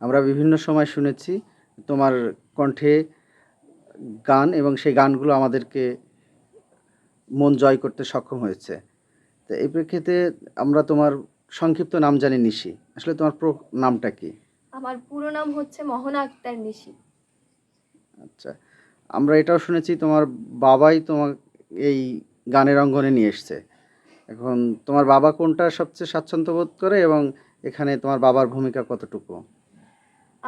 আমরা বিভিন্ন সময় শুনেছি তোমার কণ্ঠে গান এবং সেই গানগুলো আমাদেরকে মন জয় করতে সক্ষম হয়েছে। তো এই প্রেক্ষিতে আমরা তোমার সংক্ষিপ্ত নাম জানি নিশি। আসলে তোমার প্র নামটা কি? আমার পুরো নাম হচ্ছে মোহনা আক্তার নিশি। আচ্ছা আমরা এটাও শুনেছি তোমার বাবাই তোমার এই গানের অঙ্গনে নিয়ে এসছে। এখন তোমার বাবা কোনটা সবচেয়ে স্বাচ্ছন্দ্য বোধ করে এবং এখানে তোমার বাবার ভূমিকা কতটুকু?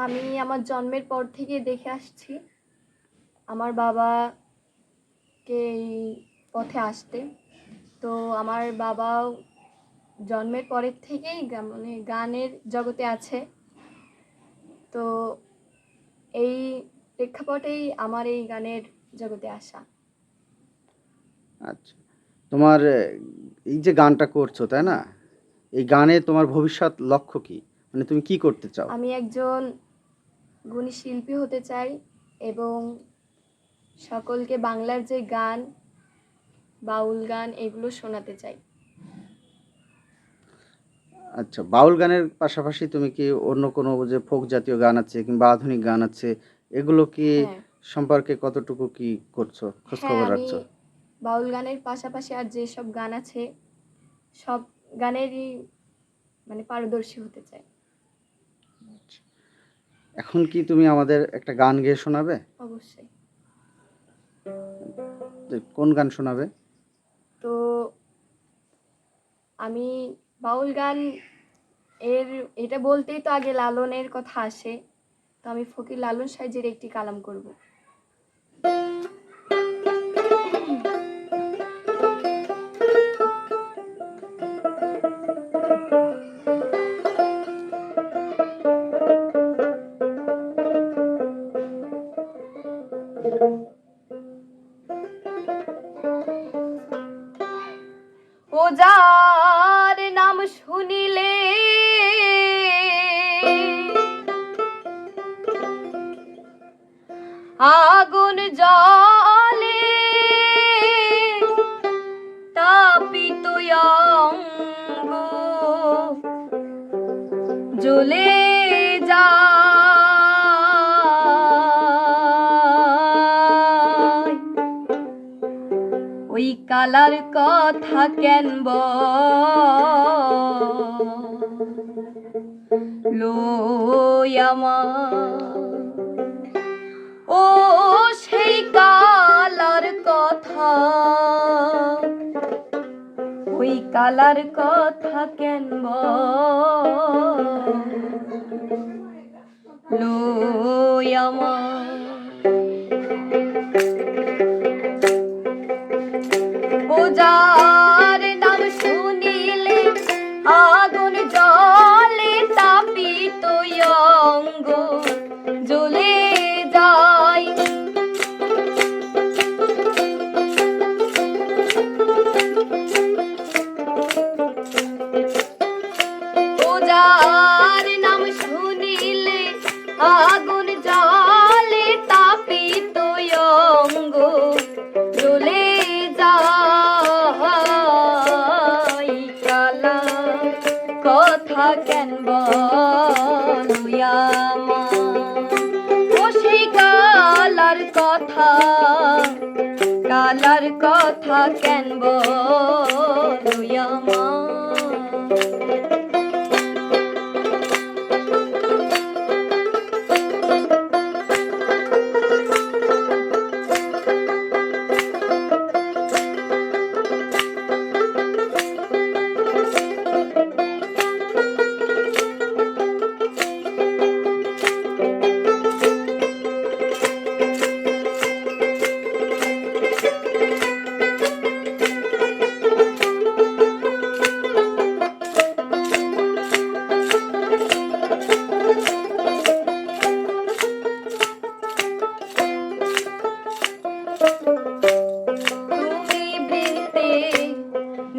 আমি আমার জন্মের পর থেকে দেখে আসছি। আমার বাবাকে এই পথে আসতে। তো আমার বাবাও জন্মের পরের থেকেই মানে গানের জগতে আছে। তো এই প্রেক্ষাপটেই আমার এই গানের জগতে আসা। আচ্ছা। তোমার এই যে গানটা করছ তাই না? এই গানে তোমার ভবিষ্যৎ লক্ষ্য কি? মানে তুমি কি করতে চাও? আমি একজন গুণী শিল্পী হতে চাই এবং সকলকে বাংলার যে গান বাউল গান এগুলো শোনাতে চাই। আচ্ছা বাউল গানের পাশাপাশি তুমি কি অন্য কোনো যে ফোক জাতীয় গান আছে কিংবা আধুনিক গান আছে এগুলো কি হ্যাঁ। সম্পর্কে কতটুকু কি করছ খোঁজ হ্যাঁ খবর রাখছো? বাউল গানের পাশাপাশি আর যেসব গান আছে সব গানেরই মানে পারদর্শী হতে চাই। এখন কি তুমি আমাদের একটা গান গেয়ে শোনাবে? অবশ্যই। কোন গান শোনাবে? তো আমি বাউল গান এর এটা বলতেই তো আগে লালনের কথা আসে। তো আমি ফকির লালন সাহেবের একটি কালাম করব। আগুন জলে তাপিত অঙ্গ জ্বলে যায় ওই কালার কথা কেন লই আমার ওই কালার কথা কেন লই আমার কথা কেন বলুয়া ও কালার কথা কালার কথা কেন বলুয়া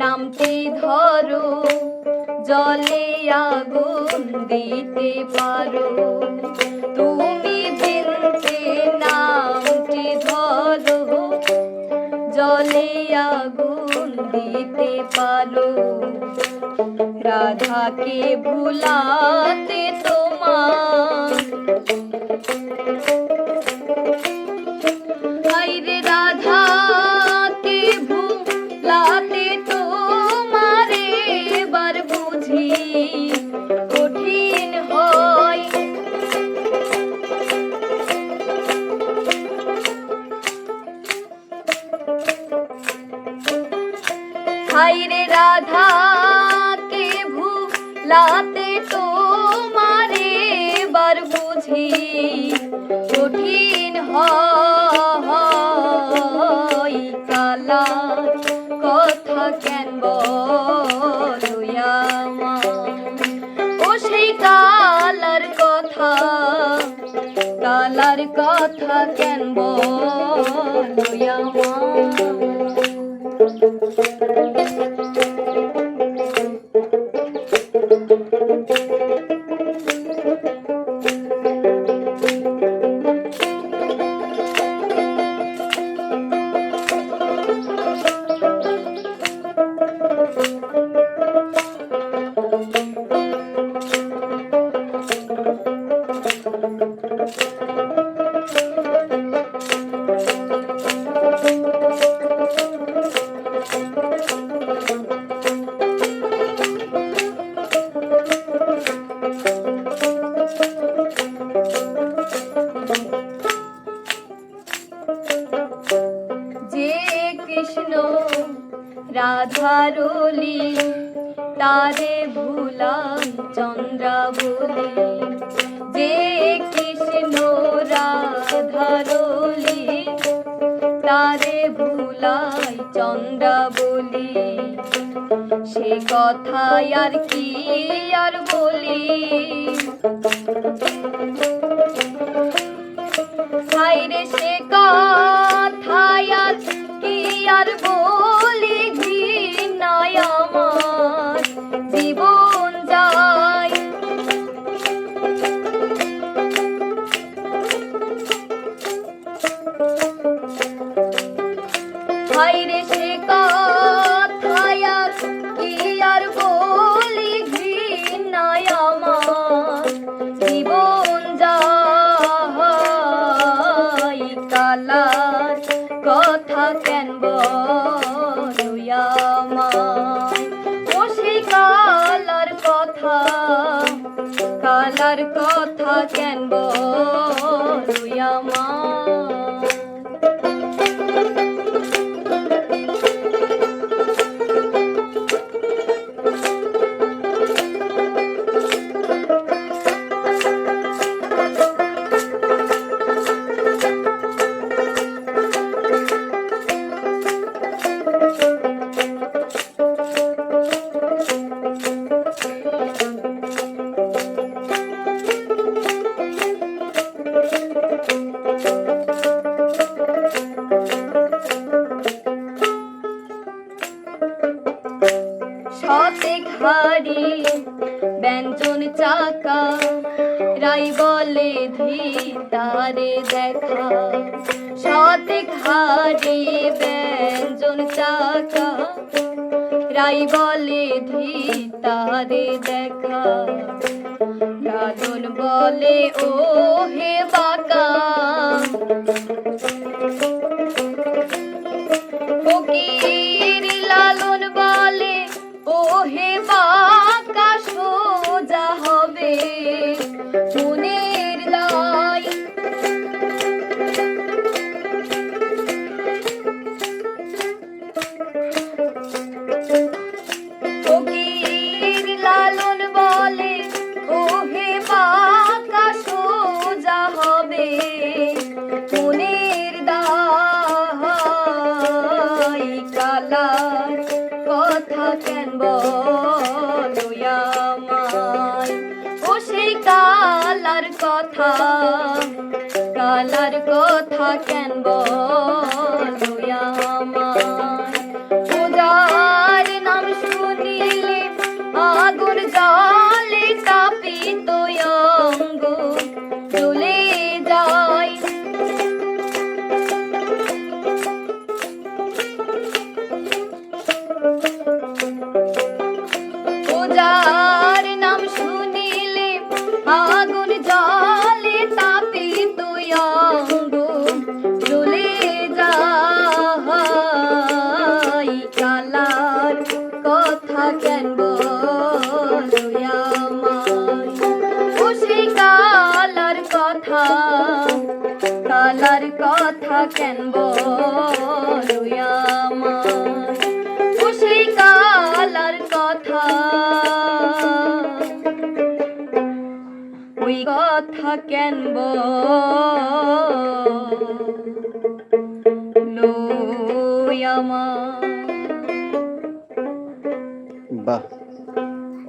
নামতে ধরো, জলে আগুন দিতে পারো। তুমি বৃন্তে নামতে ধরো, জলে আগুন দিতে পারো। রাধাকে ভুলাতে তোমার হয় কালা কথা কেন বলুয়া ও সেই কালার কথা কালার কথা কেন বলুয়া যে সে কথা আর কি আর বলি? হাইরে সে কথা আর কি আর বলি? কেন বলুয়া শতেক ধিতারে দেখা শতেক হাড়ি ব্যঞ্জন চাকা রাই বলে ধিতারে দেখা লালন বলে ও হে বাকা। ফকির লালন বলে ও হে বাঁকা। কথা কেন বলুয়া পূজার নাম শুনিলে আগুন জালে তোমার কথা কেন খুশি কালার কথা কালার কথা কেন খুশি কালার কথা, ওই কথা কেন বল আমার বাহ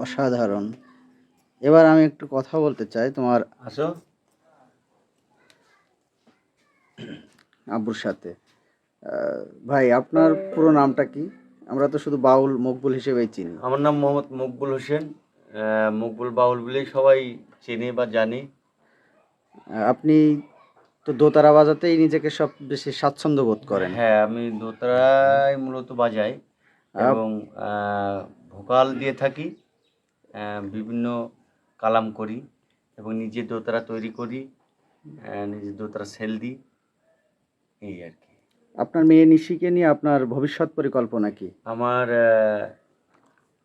অসাধারণ। এবার আমি একটু কথা বলতে চাই তোমার আসো। আব্বুর সাথে। ভাই আপনার পুরো নামটা কি? আমরা তো শুধু বাউল মকবুল হিসেবেই চিনি। আমার নাম মোহাম্মদ মকবুল হোসেন। মকবুল বাউল বলেই সবাই চেনে বা জানে। আপনি তো দোতারা বাজাতেই নিজেকে সব বেশি স্বাচ্ছন্দ্য বোধ করেন। হ্যাঁ আমি দোতারাই মূলত বাজাই এবং ভোকাল দিয়ে থাকি বিভিন্ন কালাম করি এবং নিজে দোতারা তৈরি করি আহ, নিজে দোতারা সেল দিই এই আর কি। আপনার মেয়ে নিশিকে নিয়ে আপনার ভবিষ্যৎ পরিকল্পনা কি? আমার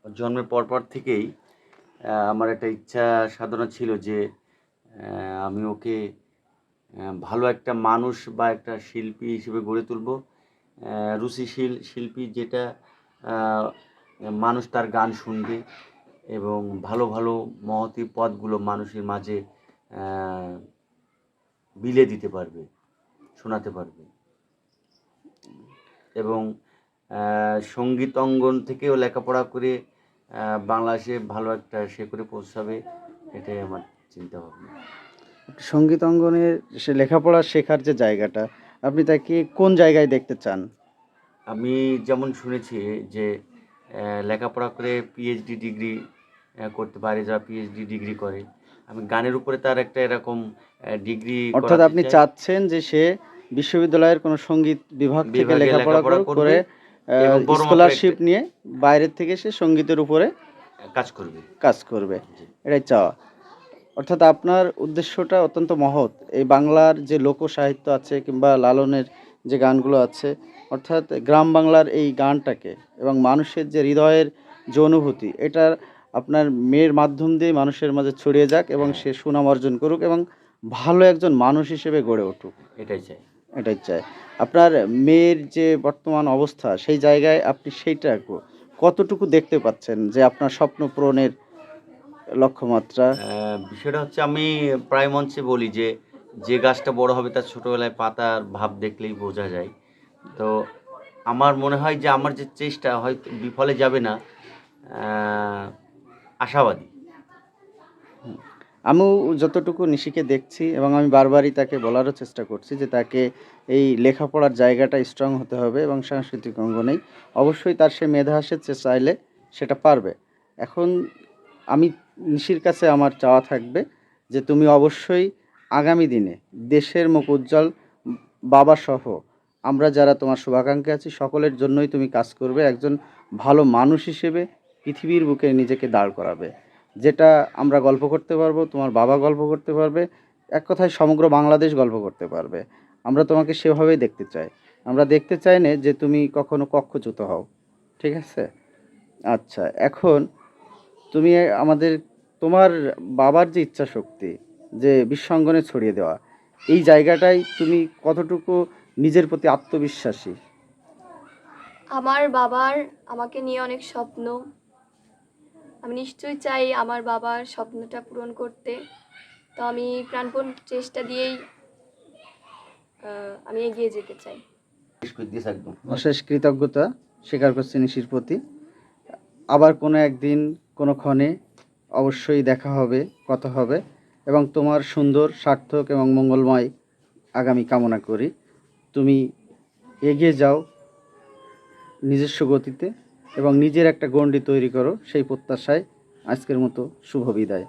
জন্মের পরপর থেকেই আমার একটা ইচ্ছা সাধনা ছিল যে আমি ওকে ভালো একটা মানুষ বা একটা শিল্পী হিসেবে গড়ে তুলব। রুচিশীল শিল্পী যেটা মানুষ তার গান শুনবে এবং ভালো ভালো মহতি পদগুলো মানুষের মাঝে বিলে দিতে পারবে শোনাতে পারবে। এবং সংগীত অঙ্গন থেকেও লেখাপড়া করে বাংলাদেশে ভালো একটা সে করে পৌঁছাবে এটাই আমার চিন্তা ভাবনা সংগীত অঙ্গনে সে লেখাপড়া শেখার যে জায়গাটা আপনি তাকে কোন জায়গায় দেখতে চান? আমি যেমন শুনেছি যে লেখাপড়া করে পিএইচডি ডিগ্রি করতে পারে যা পিএইচডি ডিগ্রি করে। আমি গানের উপরে তার একটা এরকম ডিগ্রি অর্থাৎ আপনি চাচ্ছেন যে সে বিশ্ববিদ্যালয়ের কোনো সংগীত বিভাগ থেকে লেখাপড়া করে স্কলারশিপ নিয়ে বাইরের থেকে সে সঙ্গীতের উপরে কাজ করবে। কাজ করবে। এটাই চাওয়া। অর্থাৎ আপনার উদ্দেশ্যটা অত্যন্ত মহৎ। এই বাংলার যে লোক সাহিত্য আছে কিংবা লালনের যে গানগুলো আছে অর্থাৎ গ্রাম বাংলার এই গানটাকে এবং মানুষের যে হৃদয়ের যে অনুভূতি এটার আপনার মেয়ের মাধ্যম দিয়ে মানুষের মাঝে ছড়িয়ে যাক এবং সে সুনাম অর্জন করুক এবং ভালো একজন মানুষ হিসেবে গড়ে উঠুক। এটাই চাই। এটাই চাই। আপনার মেয়ের যে বর্তমান অবস্থা সেই জায়গায় আপনি সেইটা কতটুকু দেখতে পাচ্ছেন যে আপনার স্বপ্ন পূরণের লক্ষ্যমাত্রা? বিষয়টা হচ্ছে আমি প্রায় মঞ্চে বলি যে যে গাছটা বড় হবে তার ছোটোবেলায় পাতার ভাব দেখলেই বোঝা যায়। তো আমার মনে হয় যে আমার যে চেষ্টা হয়তো বিফলে যাবে না আশাবাদী। আমিও যতটুকু নিশিকে দেখছি এবং আমি বারবারই তাকে বলারও চেষ্টা করছি যে তাকে এই লেখাপড়ার জায়গাটা স্ট্রং হতে হবে এবং সাংস্কৃতিক অঙ্গনেই অবশ্যই তার সে মেধা আসে চাইলে সেটা পারবে। এখন আমি নিশির কাছে আমার চাওয়া থাকবে যে তুমি অবশ্যই আগামী দিনে দেশের মুখ উজ্জ্বল বাবা সহ আমরা যারা তোমার শুভাকাঙ্ক্ষী আছি, সকলের জন্যই তুমি কাজ করবে, একজন ভালো মানুষ হিসেবে পৃথিবীর বুকে নিজেকে দাঁড় করাবে। যেটা আমরা গল্প করতে পারব, তোমার বাবা গল্প করতে পারবে, এক কথায় সমগ্র বাংলাদেশ গল্প করতে পারবে। আমরা তোমাকে সেভাবেই দেখতে চাই। আমরা দেখতে চাই না যে তুমি কখনো কক্ষচ্যুত হও। ঠিক আছে? আচ্ছা এখন তুমি আমাদের, তোমার বাবার যে ইচ্ছা শক্তি যে বিশ্বঙ্গনে ছড়িয়ে দেওয়া, এই জায়গাটাই তুমি কতটুকু নিজের প্রতি আত্মবিশ্বাসী? আমার বাবার আমাকে নিয়ে অনেক স্বপ্ন। আমি নিশ্চয়ই চাই আমার বাবার স্বপ্নটা পূরণ করতে। তো আমি প্রাণপণ চেষ্টা দিয়েই আমি এগিয়ে যেতে চাই। অশেষ কৃতজ্ঞতা স্বীকার করছি নিশির প্রতি। আবার কোনো একদিন কোনো ক্ষণে অবশ্যই দেখা হবে কথা হবে এবং তোমার সুন্দর সার্থক এবং মঙ্গলময় আগামী কামনা করি। তুমি এগিয়ে যাও নিজস্ব গতিতে এবং নিজের একটা গণ্ডি তৈরি করো, সেই প্রত্যাশায় আজকের মতো শুভ বিদায়।